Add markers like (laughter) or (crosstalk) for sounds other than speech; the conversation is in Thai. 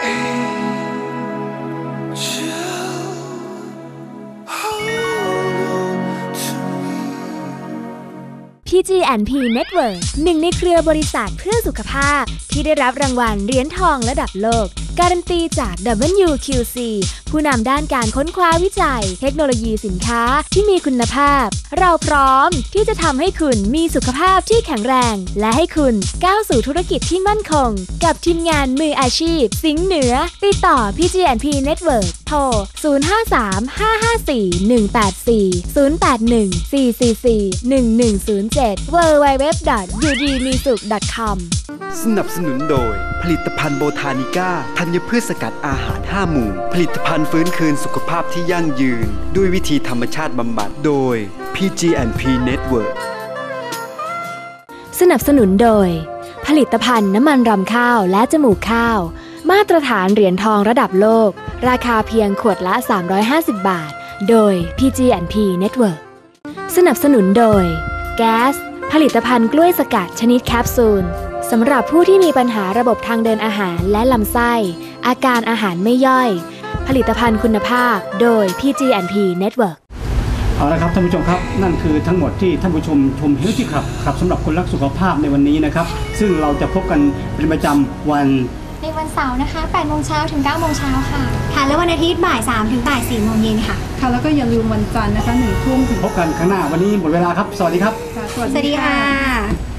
Hey. (laughs) PGNP Network หนึ่งในเครือบริษัทเพื่อสุขภาพ ที่ได้รับรางวัลเหรียญทองระดับโลก การันตีจาก WQC ผู้นำด้านการค้นคว้าวิจัย เทคโนโลยีสินค้าที่มีคุณภาพ เราพร้อมที่จะทำให้คุณมีสุขภาพที่แข็งแรง และให้คุณก้าวสู่ธุรกิจที่มั่นคง กับทีมงานมืออาชีพ สิงห์เหนือ ติดต่อ PG&P Network โทร 053-554-184-081-444-1107 www.udmisuk.com สนับสนุนโดย ผลิตภัณฑ์โบทานิก้าธัญพืชสกัดอาหาร 5 หมู่ ผลิตภัณฑ์ฟื้นคืนสุขภาพที่ยั่งยืน ด้วยวิธีธรรมชาติบำบัด โดย PGNP Network สนับสนุนโดย ผลิตภัณฑ์น้ำมันรำข้าวและจมูกข้าว มาตรฐานเหรียญทองระดับโลก ราคาเพียงขวดละ 350 บาท โดย PG&P Network สนับสนุนโดย แก๊ส ผลิตภัณฑ์กล้วยสกัดชนิดแคปซูลสำหรับผู้ที่มีปัญหาระบบทางเดินอาหารและลำไส้ อาการอาหารไม่ย่อย ผลิตภัณฑ์คุณภาพ โดย PG&P Network เอาละครับท่านผู้ชมครับนั่นคือทั้งหมดที่ท่านผู้ชมชมเฮลที่ครับครับสำหรับคนรักสุขภาพในวันนี้นะครับ ซึ่งเราจะพบกันเป็นประจำวัน ในวันเสาร์นะคะ8โมงเช้าถึง9โมงเช้าค่ะ ค่ะ และวันอาทิตย์บ่าย3ถึงบ่าย4โมงเย็นค่ะ ค่ะ แล้วก็อย่าลืมวันจันทร์นะคะหนึ่งทุ่มถึงพบกันข้างหน้าวันนี้หมดเวลาครับ สวัสดีครับค่ะสวัสดีค่ะะ